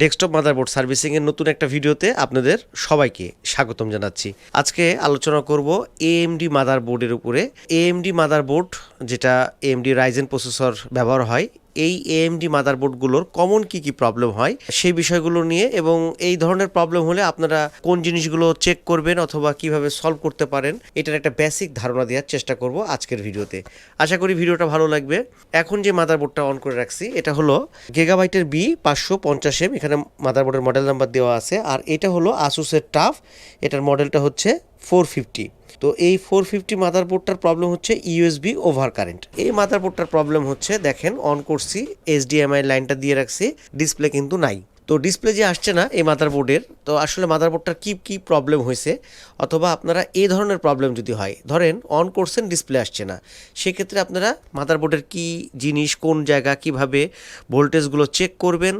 Desktop motherboard সার্ভিসিংয়ের নতুন একটা ভিডিওতে আপনাদের সবাইকে স্বাগতম জানাচ্ছি। আজকে আলোচনা করব এএমডি মাদারবোর্ডের উপরে। এএমডি মাদারবোর্ড, যেটা এএমডি রাইজেন প্রসেসর ব্যবহার হয় এই এএমডি মাদারবোর্ডগুলোর কমন কি কি প্রবলেম হয় সেই বিষয়গুলো নিয়ে এবং এই ধরনের প্রবলেম হলে আপনারা কোন জিনিসগুলো চেক করবেন অথবা কীভাবে সলভ করতে পারেন, এটার একটা বেসিক ধারণা দেওয়ার চেষ্টা করব আজকের ভিডিওতে। আশা করি ভিডিওটা ভালো লাগবে। এখন যে মাদারবোর্ডটা অন করে রাখছি, এটা হলো গেগাবাইটের বি পাঁচশো পঞ্চাশ এম এখানে মাদারবোর্ডের মডেল নাম্বার দেওয়া আছে। আর এটা হলো আসুসের টাফ এটার মডেলটা হচ্ছে ফোর ফিফটি। তো এই ফোর ফিফটি মাদারবোর্ডটার প্রবলেম হচ্ছে ইউএসবি ওভার কারেন্ট এই মাদারবোর্ডটার প্রবলেম হচ্ছে, দেখেন অন করছি এইচডিএমআই লাইনটা দিয়ে রাখছি ডিসপ্লে কিন্তু নাই। তো ডিসপ্লে যে আসছে না এই মাদারবোর্ডের তো আসলে মাদারবোর্ডটার কি কি প্রবলেম হয়েছে? অথবা আপনারা এই ধরনের প্রবলেম যদি হয়, ধরেন অন করছেন ডিসপ্লে আসছে না। সেক্ষেত্রে আপনারা মাদারবোর্ডের কি জিনিস, কোন জায়গা, কীভাবে ভোল্টেজগুলো চেক করবেন?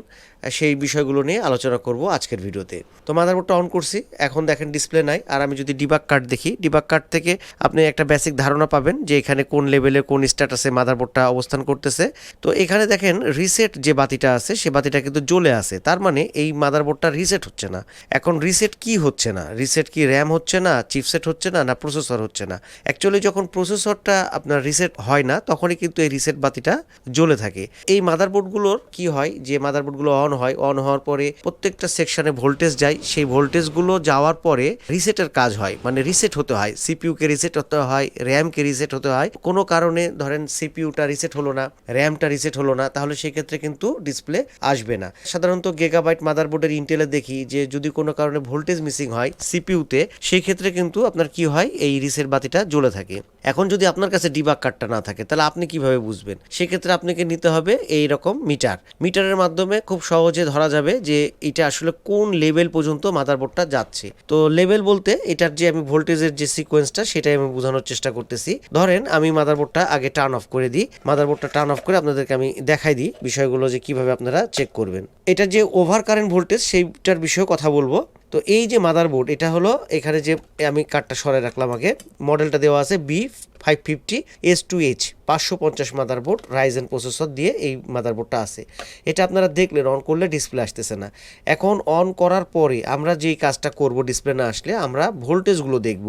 সেই বিষয়গুলো নিয়ে আলোচনা করব আজকের ভিডিওতে। তো মাদারবোর্ডটা অন করছি, এখন দেখেন ডিসপ্লে নাই, আর আমি যদি ডিবাক কার্ড দেখি ডিবাক কার্ড থেকে আপনি একটা বেসিক ধারণা পাবেন যে এখানে কোন লেভেলে কোন স্ট্যাটাসে মাদারবোর্ডটা অবস্থান করতেছে। তো এখানে দেখেন রিসেট যে বাতিটা আছে, সে বাতিটা কিন্তু জ্বলে আছে, তার মানে এই মাদারবোর্ডটা রিসেট হচ্ছে না। এখন রিসেট কি হচ্ছে না? রিসেট কি র্যাম হচ্ছে না চিপসেট হচ্ছে না না প্রসেসর হচ্ছে না? অ্যাকচুয়ালি যখন প্রসেসরটা আপনার রিসেট হয় না, তখনই কিন্তু এই রিসেট বাতিটা জ্বলে থাকে। এই মাদারবোর্ডগুলোর কি হয়? যে মাদারবোর্ডগুলো অন হয়, অন হওয়ার পরে প্রত্যেকটা সেকশনে ভোল্টেজ যায়। সেই ভোল্টেজগুলো যাওয়ার পরে রিসেটের কাজ হয়। মানে রিসেট হতে হয়। সিপিইউকে রিসেট হতে হয়, র্যামকে রিসেট হতে হয়। কোনো কারণে ধরেন সিপিইউটা রিসেট হলো না, র্যামটা রিসেট হলো না, তাহলে সেই ক্ষেত্রে কিন্তু ডিসপ্লে আসবে না। সাধারণত গেগাবাইট মাদারবোর্ডের ইন্টেলে দেখি যে যদি কোনো কারণে ভোল্টেজ মিসিং হয় সিপিউতে সেই ক্ষেত্রে কিন্তু আপনার কি হয়? এই রিসেট বাতিটা জ্বলে থাকে। এখন যদি আপনার কাছে ডিবাক কার্ডটা না থাকে, তাহলে আপনি কীভাবে বুঝবেন? সেক্ষেত্রে আপনাকে নিতে হবে এই রকম মিটার। মিটারের মাধ্যমে খুব সহজে ধরা যাবে যে এটা আসলে কোন লেভেল পর্যন্ত মাদারবোর্ডটা যাচ্ছে। তো লেভেল বলতে এটার যে আমি ভোল্টেজের যে সিকোয়েন্সটা সেটাই আমি বোঝানোর চেষ্টা করতেছি। ধরেন আমি মাদারবোর্ডটা আগে টার্ন অফ করে দিই। মাদারবোর্ডটা টার্ন অফ করে আপনাদেরকে আমি দেখাই দিই বিষয়গুলো যে কীভাবে আপনারা চেক করবেন। এটা যে ওভার কারেন্ট ভোল্টেজ সেইটার বিষয়ে কথা বলব। তো এই যে মাদারবোর্ড, এটা হলো এখানে যে আমি কার্ডটা সরাই রাখলাম আগে মডেলটা দেওয়া আছে B five fifty S two H, পাঁচশো পঞ্চাশ মাদারবোর্ড রাইজেন প্রসেসর দিয়ে এই মাদারবোর্ডটা আছে। এটা আপনারা দেখলেন অন করলে ডিসপ্লে আসতেছে না। এখন অন করার পরে আমরা যেই কাজটা করব ডিসপ্লে না আসলে, আমরা ভোল্টেজগুলো দেখব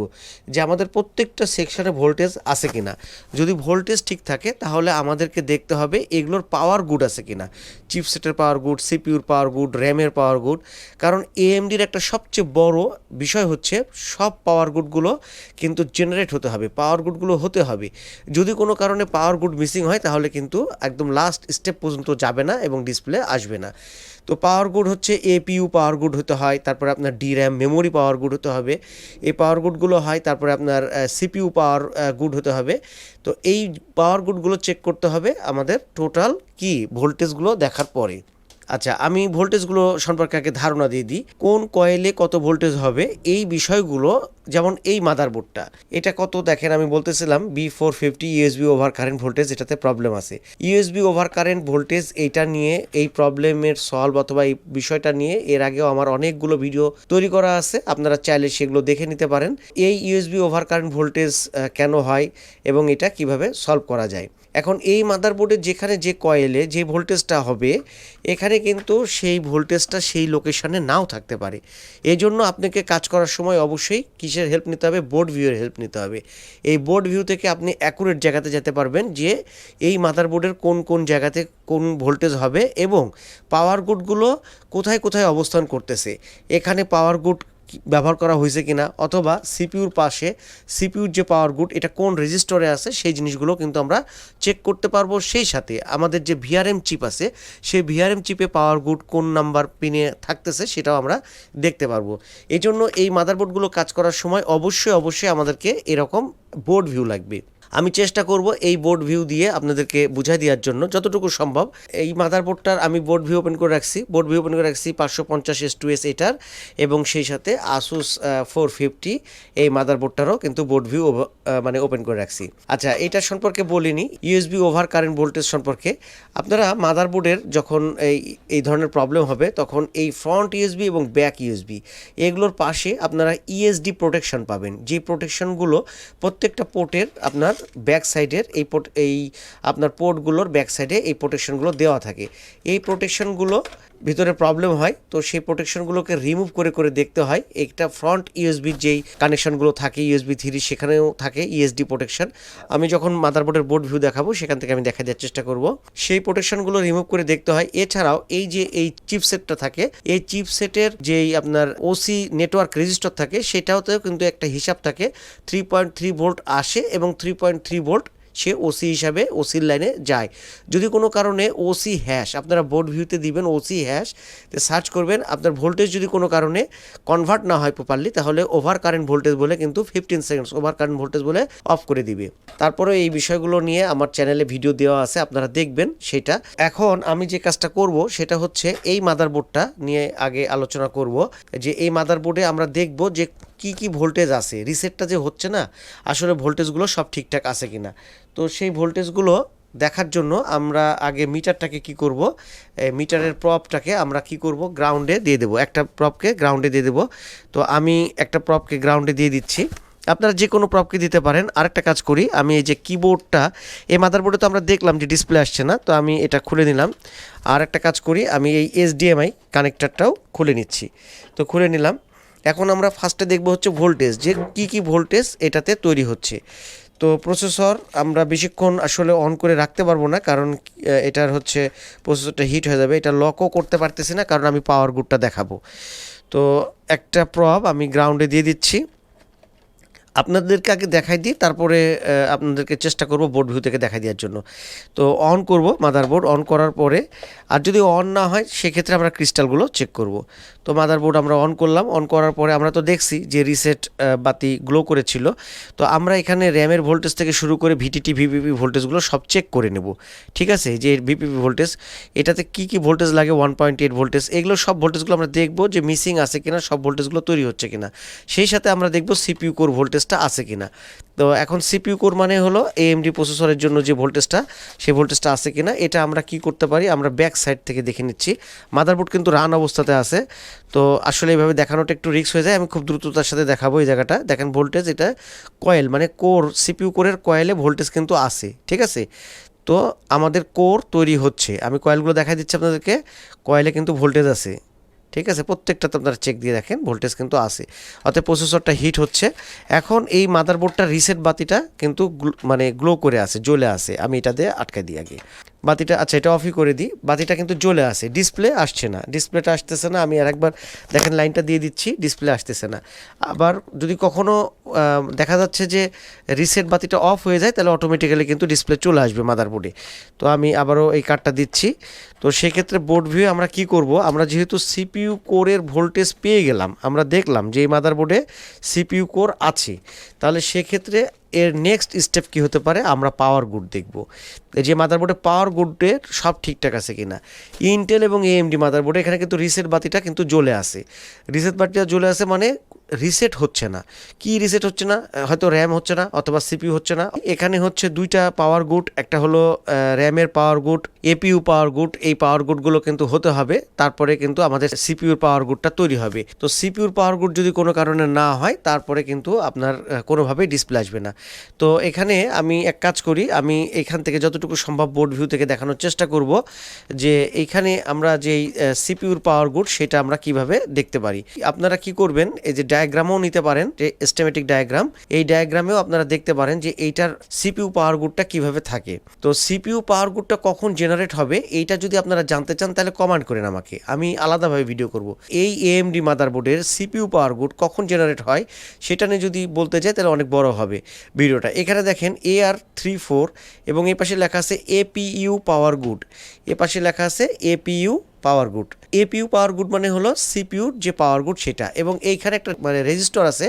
যে আমাদের প্রত্যেকটা সেকশনে ভোল্টেজ আছে কিনা। যদি ভোল্টেজ ঠিক থাকে, তাহলে আমাদেরকে দেখতে হবে এগুলোর পাওয়ার গুড আছে কিনা। চিপসেটের পাওয়ার গুড সিপিউর পাওয়ার গুড র্যামের পাওয়ার গুড কারণ এএমডির একটা সবচেয়ে বড় বিষয় হচ্ছে সব পাওয়ার গুডগুলো কিন্তু জেনারেট হতে হবে। পাওয়ার গুডগুলো হতে হবে। যদি কোনো কারণে পাওয়ার গুড মিসিং হয়, তাহলে কিন্তু একদম লাস্ট স্টেপ পর্যন্ত যাবে না এবং ডিসপ্লে আসবে না। তো পাওয়ার গুড হচ্ছে এপিইউ পাওয়ার গুড হতে হয়, তারপরে আপনার D RAM memory power good হতে হবে। এই পাওয়ার গুডগুলো হয়, তারপরে আপনার সিপিইউ পাওয়ার গুড হতে হবে। তো এই পাওয়ার গুডগুলো চেক করতে হবে আমাদের টোটাল কি ভোল্টেজগুলো দেখার পরে। আচ্ছা আমি ভোল্টেজগুলো সম্পর্কে আগে ধারণা দিয়ে দিই। কোন কয়েলে কত ভোল্টেজ হবে? এই বিষয়গুলো, যেমন এই মাদারবোর্ডটা, এটা কত? দেখেন, আমি বলতেছিলাম B four fifty USB over current voltage এটাতে প্রবলেম আছে। ইউএসবি ওভার কারেন্ট ভোল্টেজ এইটা নিয়ে এই প্রবলেমের সলভ অথবা এই বিষয়টা নিয়ে এর আগেও আমার অনেকগুলো ভিডিও তৈরি করা আছে। আপনারা চাইলে সেগুলো দেখে নিতে পারেন। এই ইউএসবি ওভার কারেন্ট ভোল্টেজ কেন হয় এবং এটা কীভাবে সলভ করা যায়? এখন এই মাদারবোর্ডে যেখানে যে কয়েলে যে ভোল্টেজটা হবে, এখানে কিন্তু সেই ভোল্টেজটা সেই লোকেশনে নাও থাকতে পারে। এই জন্য আপনাকে কাজ করার সময় অবশ্যই কিসের হেল্প নিতে হবে? বোর্ড ভিউয়ের হেল্প নিতে হবে। এই বোর্ড ভিউ থেকে আপনি অ্যাকুরেট জায়গাতে যেতে পারবেন যে এই মাদারবোর্ডের কোন কোন জায়গাতে কোন ভোল্টেজ হবে এবং পাওয়ার গুডগুলো কোথায় কোথায় অবস্থান করতেছে। এখানে পাওয়ার গুড ব্যবহার করা হয়েছে কিনা, অথবা সিপিউর পাশে সিপিউর যে পাওয়ার গুড এটা কোন রেজিস্টরে আছে, সেই জিনিসগুলো কিন্তু আমরা চেক করতে পারব। সেই সাথে আমাদের যে ভিআরএম চিপ আছে, সেই ভিআরএম চিপে পাওয়ার গুড কোন নাম্বার পিনে থাকতেছে, সেটাও আমরা দেখতে পারব। এই জন্য এই মাদারবোর্ডগুলো কাজ করার সময় অবশ্যই অবশ্যই আমাদেরকে এরকম বোর্ড ভিউ লাগবে। আমি চেষ্টা করব এই বোর্ড ভিউ দিয়ে আপনাদেরকে বুঝাই দেওয়ার জন্য, যতটুকু সম্ভব। এই মাদারবোর্ডটার আমি বোর্ড ভিউ ওপেন করে রাখছি। বোর্ড ভিউ ওপেন করে রাখছি পাঁচশো পঞ্চাশ এস টু এস এটার এবং সেই সাথে আসুস ফোর ফিফটি এই মাদারবোর্ডটারও কিন্তু বোর্ড ভিউ মানে ওপেন করে রাখছি। আচ্ছা এটা সম্পর্কে বলিনি। ইউএসবি ওভার কারেন্ট ভোল্টেজ সম্পর্কে। আপনারা মাদারবোর্ডের যখন এই এই ধরনের প্রবলেম হবে, তখন এই ফ্রন্ট ইউএসবি এবং ব্যাক ইউএসবি এগুলোর পাশে আপনারা ইএসডি প্রোটেকশন পাবেন। যে প্রোটেকশনগুলো প্রত্যেকটা পোর্টের আপনার ব্যাক সাইডের এই পোর্ট এই আপনার পোর্টগুলোর ব্যাক সাইডে এই প্রোটেকশনগুলো দেওয়া থাকে। এই প্রোটেকশনগুলো ভিতরে প্রবলেম হয়, তো সেই প্রোটেকশনগুলোকে রিমুভ করে করে দেখতে হয়। একটা ফ্রন্ট ইউএসবির যেই কানেকশনগুলো থাকে ইউএসবি থ্রি সেখানেও থাকে ইএসডি প্রোটেকশন আমি যখন মাদারবোর্ডের বোর্ড ভিউ দেখাবো, সেখান থেকে আমি দেখা দেওয়ার চেষ্টা করব। সেই প্রোটেকশনগুলো রিমুভ করে দেখতে হয়। এছাড়াও এই যে এই চিপসেটটা থাকে, এই চিপসেটের যেই আপনার ওসি নেটওয়ার্ক রেজিস্টার থাকে, সেটাতেও কিন্তু একটা হিসাব থাকে। থ্রি পয়েন্ট থ্রি ভোল্ট আসে এবং থ্রি পয়েন্ট থ্রি ভোল্ট সে ওসি হিসাবে ওসির লাইনে যায়। যদি কোনো কারণে ওসি হ্যাশ আপনারা বোর্ড ভিউতে দিবেন ওসি হ্যাশ সার্চ করবেন, আপনার ভোল্টেজ যদি কোনো কারণে কনভার্ট না হয় প্রপারলি তাহলে ওভার কারেন্ট ভোল্টেজ বলে কিন্তু fifteen seconds over current voltage বলে অফ করে দিবে। তারপরে এই বিষয়গুলো নিয়ে আমার চ্যানেলে ভিডিও দেওয়া আছে, আপনারা দেখবেন সেটা। এখন আমি যে কাজটা করব, সেটা হচ্ছে এই মাদারবোর্ডটা নিয়ে আগে আলোচনা করব, যে এই মাদারবোর্ডে আমরা দেখব যে কি কি ভোল্টেজ আছে? রিসেটটা যে হচ্ছে না, আসলে ভোল্টেজগুলো সব ঠিকঠাক আছে কিনা? তো সেই ভোল্টেজগুলো দেখার জন্য আমরা আগে মিটারটাকে কি করব? মিটারের প্রপটাকে আমরা কি করব? গ্রাউন্ডে দিয়ে দেবো। একটা প্রপকে গ্রাউন্ডে দিয়ে দেবো। তো আমি একটা প্রপকে গ্রাউন্ডে দিয়ে দিচ্ছি। আপনারা যে কোনো প্রপকে দিতে পারেন। আরেকটা কাজ করি। আমি এই যে কিবোর্ডটা এই মাদারবোর্ডে তো আমরা দেখলাম যে ডিসপ্লে আসছে না, তো আমি এটা খুলে নিলাম। আর একটা কাজ করি। আমি এই এসডিএমআই কানেক্টারটাও খুলে নিচ্ছি। তো খুলে নিলাম। এখন আমরা ফার্স্টে দেখব হচ্ছে ভোল্টেজ যে কি কি ভোল্টেজ এটাতে তৈরি হচ্ছে। তো প্রসেসর আমরা বেশিক্ষণ আসলে অন করে রাখতে পারব না, কারণ এটার হচ্ছে প্রসেসরটা হিট হয়ে যাবে, এটা লকও করতে পারতেছি না, কারণ আমি পাওয়ার গুডটা দেখাবো। তো একটা প্রভাব আমি গ্রাউন্ডে দিয়ে দিচ্ছি। আপনাদেরকে আগে দেখাই দিই, তারপরে আপনাদেরকে চেষ্টা করব বোর্ড ভিউ থেকে দেখাই দেওয়ার জন্য। তো অন করব মাদারবোর্ড অন করার পরে, আর যদি অন না হয়, সেক্ষেত্রে আমরা ক্রিস্টালগুলো চেক করব। তো মাদারবোর্ড আমরা অন করলাম অন করার পরে আমরা তো দেখছি যে রিসেট বাতি গ্লো করেছিল। তো আমরা এখানে র্যামের ভোল্টেজ থেকে শুরু করে ভিটিটি ভিপিপি ভোল্টেজগুলো সব চেক করে নেব। ঠিক আছে? যে ভিপিপি ভোল্টেজ এটাতে কি কি ভোল্টেজ লাগে ওয়ান পয়েন্ট এইট ভোল্টেজ এগুলো সব ভোল্টেজগুলো আমরা দেখব যে মিসিং আছে কিনা, সব ভোল্টেজগুলো তৈরি হচ্ছে কিনা। সেই সাথে আমরা দেখব সিপিইউ কোর ভোল্টেজটা আছে কিনা। তো এখন সিপিইউ কোর মানে হলো এএমডি প্রসেসরের জন্য যে ভোল্টেজটা সেই ভোল্টেজটা আছে কিনা, এটা আমরা কি করতে পারি, আমরা ব্যাক সাইড থেকে দেখে নিচ্ছি। মাদারবোর্ড কিন্তু রান অবস্থাতে আছে। তো আসলে এইভাবে দেখানোটা একটু রিস্ক হয়ে যায়, আমি খুব দ্রুততার সাথে দেখাবো এই জায়গাটা। দেখেন ভোল্টেজ এটা কয়েল মানে কোর সিপিইউ কোরের কয়েলে ভোল্টেজ কিন্তু আছে, ঠিক আছে? তো আমাদের কোর তৈরি হচ্ছে। আমি কয়েলগুলো দেখাই দিচ্ছি আপনাদেরকে কয়েলে কিন্তু ভোল্টেজ আছে। ঠিক আছে? প্রত্যেকটাতে আপনারা চেক দিয়ে দেখেন ভোল্টেজ কিন্তু আসে অর্থাৎ প্রসেসরটা হিট হচ্ছে। এখন এই মাদারবোর্ডটা রিসেট বাতিটা কিন্তু মানে গ্লো করে আসে জ্বলে আসে আমি এটা দিয়ে আটকে দিই আগে। বাতিটা আচ্ছা এটা অফই করে দিই। বাতিটা কিন্তু জ্বলে আছে। ডিসপ্লে আসছে না। ডিসপ্লেটা আসতেছে না। আমি আর একবার দেখেন লাইনটা দিয়ে দিচ্ছি। ডিসপ্লে আসতেছে না। আবার যদি কখনো আহ, দেখা যাচ্ছে যে রিসেট বাতিটা অফ হয়ে যায় তাহলে অটোমেটিক্যালি কিন্তু ডিসপ্লে চলে আসবে মাদারবোর্ডে তো আমি আবারও এই কার্ডটা দিচ্ছি। তো সেক্ষেত্রে বোর্ড ভিউ আমরা কি করব? আমরা যেহেতু সিপিইউ কোরের ভোল্টেজ পেয়ে গেলাম আমরা দেখলাম যে এই মাদারবোর্ডে সিপিইউ কোর আছে। তাহলে সেক্ষেত্রে এর নেক্সট স্টেপ কি হতে পারে? আমরা পাওয়ার গুড দেখব। যে মাদারবোর্ডে পাওয়ার গুডের সব ঠিকঠাক আছে কিনা? ইন্টেল এবং এএমডি মাদারবোর্ডে এখানে কিন্তু রিসেট বাতিটা কিন্তু জ্বলে আসে। রিসেট বাতিটা জ্বলে আসে মানে রিসেট হচ্ছে না। কি রিসেট হচ্ছে না? হয়তো র্যাম হচ্ছে না অথবা সিপিইউ হচ্ছে না। এখানে হচ্ছে দুইটা পাওয়ার গুড একটা হলো র্যামের power good APU power good এই পাওয়ার গুডগুলো কিন্তু হতে হবে। তারপরে কিন্তু আমাদের সিপিউর পাওয়ার গুডটা তৈরি হবে। তো সিপিইউর পাওয়ার গুড যদি কোনো কারণে না হয়, তারপরে কিন্তু আপনার কোনোভাবেই ডিসপ্লে আসবে না। তো এখানে আমি এক কাজ করি, আমি এখান থেকে যতটুকু সম্ভব বোর্ড ভিউ থেকে দেখানোর চেষ্টা করব যে এইখানে আমরা যেই সিপিউর পাওয়ার গুড সেটা আমরা কীভাবে দেখতে পারি। আপনারা কি করবেন, এই যে ডায়াগ্রামও নিতে পারেন, যে এস্টিমেটিক ডায়াগ্রাম এই ডায়াগ্রামেও আপনারা দেখতে পারেন যে এইটার সিপিউ পাওয়ার গুডটা কীভাবে থাকে। তো সিপিইউ পাওয়ার গুডটা কখন জেনারেট হবে, এইটা যদি আপনারা জানতে চান, তাহলে কমেন্ট করেন আমাকে। আমি আলাদাভাবে ভিডিও করব। এই এএমডি মাদারবোর্ডের সিপিইউ পাওয়ার গুড কখন জেনারেট হয়, সেটা নিয়ে যদি বলতে চাই তাহলে অনেক বড় হবে ভিডিওটা এখানে দেখেন এ আর থ্রি ফোর এবং এই পাশে লেখা আছে এপিইউ পাওয়ার গুড এ পাশে লেখা আছে APU power good. APU power good মানে হলো সিপিইউর যে পাওয়ার গুড সেটা। এবং এইখানে একটা মানে রেজিস্টর আছে।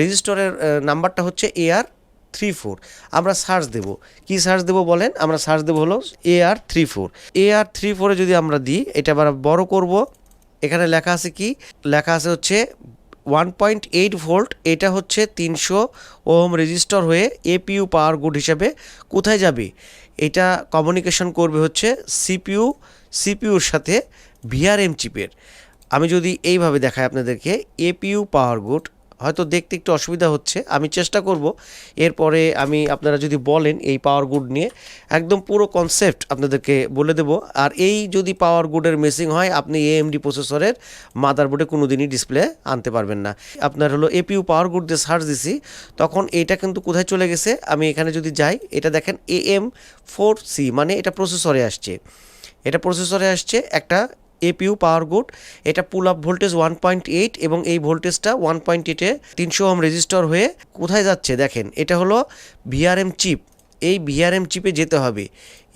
রেজিস্টরের নাম্বারটা হচ্ছে এ আর থ্রি ফোর আমরা সার্চ দেব। কি সার্চ দেব বলেন? আমরা সার্চ দেব হলো A R three four A R three ফোরে যদি আমরা দিই, এটা আবার বড় করব। এখানে লেখা আছে কি? লেখা আছে হচ্ছে ওয়ান পয়েন্ট এইট ভোল্ট এটা হচ্ছে তিনশো ওহম রেজিস্টর হয়ে এপিইউ পাওয়ার গুড হিসাবে কোথায় যাবে? এটা কমিউনিকেশন করবে হচ্ছে সিপিইউ সিপিইউর সাথে ভিআরএম চিপের। আমি যদি এইভাবে দেখাই আপনাদেরকে, এপিইউ পাওয়ার গুড। হয়তো দেখতে একটু অসুবিধা হচ্ছে, আমি চেষ্টা করব। এরপরে আমি, আপনারা যদি বলেন এই পাওয়ার গুড নিয়ে, একদম পুরো কনসেপ্ট আপনাদেরকে বলে দেব। আর এই যদি পাওয়ার গুডের মেসিং হয়, আপনি এএমডি প্রসেসরের মাদারবোর্ডে কোনো দিনই ডিসপ্লে আনতে পারবেন না। আপনার হলো এপিইউ পাওয়ার গুড দিয়ে সার্চ দিছি, তখন এটা কিন্তু কোথায় চলে গেছে? আমি এখানে যদি যাই, এটা দেখেন এএম ফোর সি মানে এটা প্রসেসরে আসছে। এটা প্রসেসরে আসছে, একটা এপিউ পাওয়ার গুড এটা pull up voltage one point eight এবং এই ভোল্টেজটা ওয়ান পয়েন্ট এইটে তিনশো ওম রেজিস্টার হয়ে কোথায় যাচ্ছে দেখেন, এটা হলো ভিআরএম চিপ এই ভিআরএম চিপে যেতে হবে,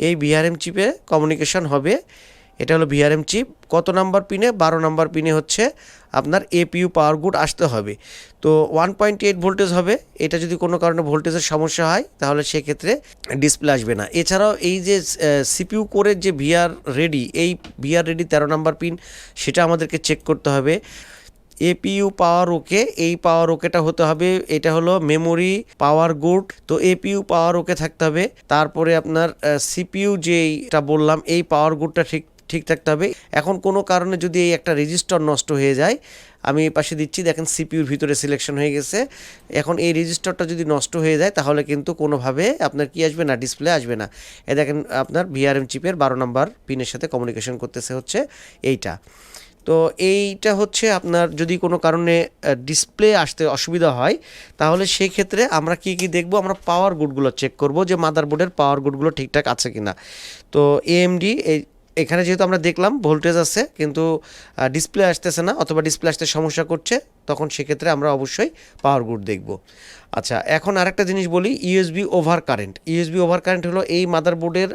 এই ভিআরএম চিপে কমিউনিকেশন হবে এটা হলো ভিআরএম চিপ কত নাম্বার পিনে? বারো নাম্বার পিনে হচ্ছে আপনার এপিইউ পাওয়ার গুড আসতে হবে। তো ওয়ান পয়েন্ট এইট ভোল্টেজ হবে। এটা যদি কোনো কারণে ভোল্টেজের সমস্যা হয়, তাহলে সেক্ষেত্রে ডিসপ্লে আসবে না। এছাড়াও এই যে সিপিইউ কোরের যে ভিআর রেডি এই ভিআর রেডি তেরো নাম্বার পিন সেটা আমাদেরকে চেক করতে হবে। এপিইউ পাওয়ার ওকে এই পাওয়ার ওকেটা হতে হবে। এটা হলো মেমোরি পাওয়ার গুড তো এপিইউ পাওয়ার ওকে থাকতে হবে। তারপরে আপনার সিপিইউ যেইটা বললাম, এই পাওয়ার গুডটা ঠিক ঠিক থাকতে হবে। এখন কোনো কারণে যদি এই একটা রেজিস্টার নষ্ট হয়ে যায়, আমি পাশে দিচ্ছি, দেখেন সিপিউর ভিতরে সিলেকশন হয়ে গেছে। এখন এই রেজিস্টারটা যদি নষ্ট হয়ে যায়, তাহলে কিন্তু কোনোভাবে আপনার কি আসবে না ডিসপ্লে আসবে না। এ দেখেন আপনার ভিআরএম চিপের বারো নম্বর পিনের সাথে কমিউনিকেশন করতেছে হচ্ছে এইটা। তো এইটা হচ্ছে আপনার যদি কোনো কারণে ডিসপ্লে আসতে অসুবিধা হয়, তাহলে সেই ক্ষেত্রে আমরা কি কি দেখব? আমরা পাওয়ার গুডগুলো চেক করব যে মাদারবোর্ডের পাওয়ার গুডগুলো ঠিকঠাক আছে কিনা। তো এএমডি এই এখানে যেহেতু আমরা দেখলাম ভোল্টেজ আছে, কিন্তু ডিসপ্লে আসতেছে না অথবা ডিসপ্লে আসতে সমস্যা করছে, তখন সেক্ষেত্রে আমরা অবশ্যই পাওয়ার গুড দেখব। আচ্ছা এখন আরেকটা জিনিস বলি USB over current USB over current হলো এই মাদারবোর্ডের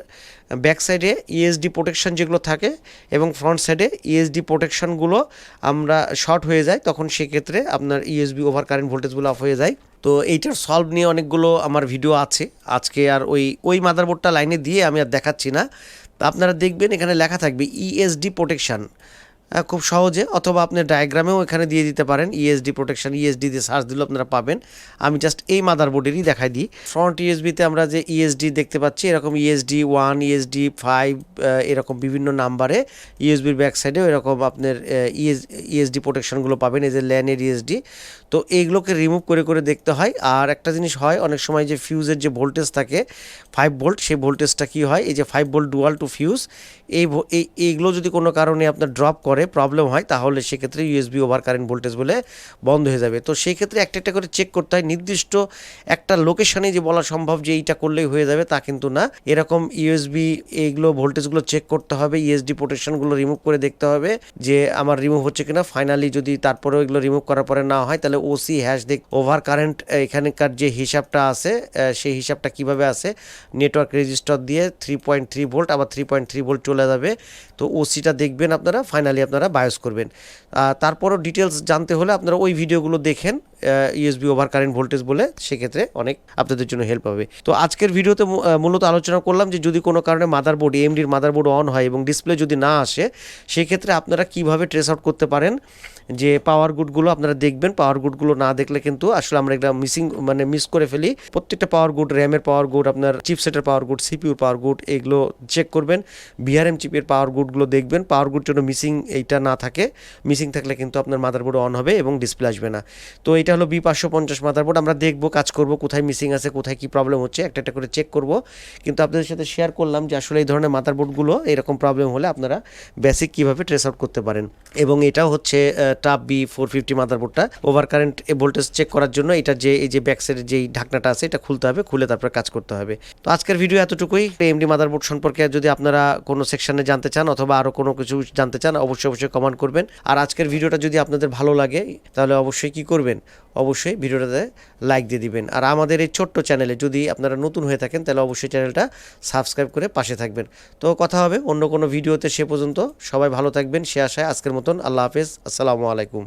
ব্যাক সাইডে ইএসডি প্রোটেকশন যেগুলো থাকে এবং ফ্রন্ট সাইডে ইএসডি প্রোটেকশনগুলো আমরা শর্ট হয়ে যায়, তখন সেক্ষেত্রে আপনার ইউএসবি ওভার কারেন্ট ভোল্টেজগুলো অফ হয়ে যায়। তো এইটার সলভ নিয়ে অনেকগুলো আমার ভিডিও আছে। আজকে আর ওই ওই মাদারবোর্ডটা লাইনে দিয়ে আমি আর দেখাচ্ছি না। আপনারা দেখবেন এখানে লেখা থাকবে ইএসডি প্রোটেকশন খুব সহজে, অথবা আপনি ডায়াগ্রামেও এখানে দিয়ে দিতে পারেন E ইএসডি প্রোটেকশন ইএসডি দিয়ে সার্চ দিলেও আপনারা পাবেন। আমি জাস্ট এই মাদার বোর্ডেরই দেখাই দিই। ফ্রন্ট ইএসবিতে আমরা যে ইএসডি দেখতে পাচ্ছি, এরকম E ESD one ESD five এরকম বিভিন্ন নাম্বারে ইউএসবির ব্যাক সাইডেও এরকম আপনার ইএস ইএসডি প্রোটেকশনগুলো পাবেন, এই যে ল্যানের ইএসডি তো এইগুলোকে রিমুভ করে করে দেখতে হয়। আর একটা জিনিস হয়, অনেক সময় যে ফিউজের যে ভোল্টেজ থাকে ফাইভ ভোল্ট সেই ভোল্টেজটা কী হয়? এই যে five volt dual two fuse এই এই, এইগুলো যদি কোনো কারণে আপনার ড্রপ করে প্রবলেম হয়, তাহলে সেক্ষেত্রে ইউএসবি ওভার কারেন্ট ভোল্টেজ বলে বন্ধ হয়ে যাবে। তো সেই ক্ষেত্রে একটা একটা করে চেক করতে হয়। নির্দিষ্ট একটা লোকেশনে যে বলা সম্ভব যে এইটা করলেই হয়ে যাবে, তা কিন্তু না। এরকম ইউএসবি এইগুলো ভোল্টেজগুলো চেক করতে হবে ইএসডি প্রোটেকশনগুলো রিমুভ করে দেখতে হবে যে আমার রিমুভ হচ্ছে কিনা। ফাইনালি যদি তারপরেও এগুলো রিমুভ করার পরে না হয়, তাহলে ওসি হ্যাশ দেখ ওভার কারেন্ট এখানকার যে হিসাবটা আছে সেই হিসাবটা কীভাবে আছে? নেটওয়ার্ক রেজিস্টার দিয়ে থ্রি পয়েন্ট থ্রি ভোল্ট আবার থ্রি পয়েন্ট থ্রি ভোল্ট চলে যাবে। তো ওসিটা দেখবেন আপনারা। ফাইনালি আপনারা বায়োস করবেন। তারপরও ডিটেলস জানতে হলে আপনারা ওই ভিডিওগুলো দেখেন ইউএসবি ওভার কারেন্ট ভোল্টেজ বলে, সেক্ষেত্রে অনেক আপনাদের জন্য হেল্প হবে। তো আজকের ভিডিওতে মূলত আলোচনা করলাম যে যদি কোনো কারণে মাদারবোর্ড এমডির মাদারবোর্ড অন হয় এবং ডিসপ্লে যদি না আসে, সেক্ষেত্রে আপনারা কীভাবে ট্রেস আউট করতে পারেন যে পাওয়ার গুডগুলো আপনারা দেখবেন পাওয়ার গুডগুলো না দেখলে কিন্তু আসলে আমরা এগুলো মিসিং মানে মিস করে ফেলি। প্রত্যেকটা পাওয়ার গুড র্যামের পাওয়ার গুড আপনার চিপসেটের পাওয়ার গুড সিপিউর পাওয়ার গুড এগুলো চেক করবেন। বিআরএম চিপের পাওয়ার গুডগুলো দেখবেন। পাওয়ার গুড জন্য মিসিং এইটা না থাকে। মিসিং থাকলে কিন্তু আপনার মাদারবোর্ড অন হবে এবং ডিসপ্লে আসবে না। তো এটা হলো বি পাঁচশো পঞ্চাশ মাদারবোর্ড আমরা দেখব, কাজ করব, কোথায় মিসিং আছে, কোথায় কি প্রবলেম হচ্ছে, একটা একটা করে চেক করব। কিন্তু আপনাদের সাথে শেয়ার করলাম যে আসলে এই ধরনের মাদারবোর্ডগুলো এরকম প্রবলেম হলে আপনারা বেসিক কীভাবে ট্রেস আউট করতে পারেন। এবং এটাও হচ্ছে টাপ বি ফোর ফিফটি মাদারবোর্ডটা ওভার কারেন্ট এ ভোল্টেজ চেক করার জন্য এটা যে, এই যে ব্যাক সাইডের যেই ঢাকনাটা আছে, এটা খুলতে হবে, খুলে তারপরে কাজ করতে হবে। তো আজকের ভিডিও এতটুকুই। এমডি মাদারবোর্ড সম্পর্কে যদি আপনারা কোনো সেকশনে জানতে চান অথবা আরও কোনো কিছু জানতে চান, অবশ্যই অবশ্যই কমেন্ট করবেন। আর আজকের ভিডিওটা যদি আপনাদের ভালো লাগে, তাহলে অবশ্যই কি করবেন? অবশ্যই ভিডিওটাতে লাইক দিয়ে দিবেন। আর আমাদের এই ছোট্ট চ্যানেলে যদি আপনারা নতুন হয়ে থাকেন, তাহলে অবশ্যই চ্যানেলটা সাবস্ক্রাইব করে পাশে থাকবেন। তো কথা হবে অন্য কোনো ভিডিওতে সে পর্যন্ত। সবাই ভালো থাকবেন, সে আশায় আজকের মতন। আল্লাহ হাফেজ। আসসালামু আলাইকুম।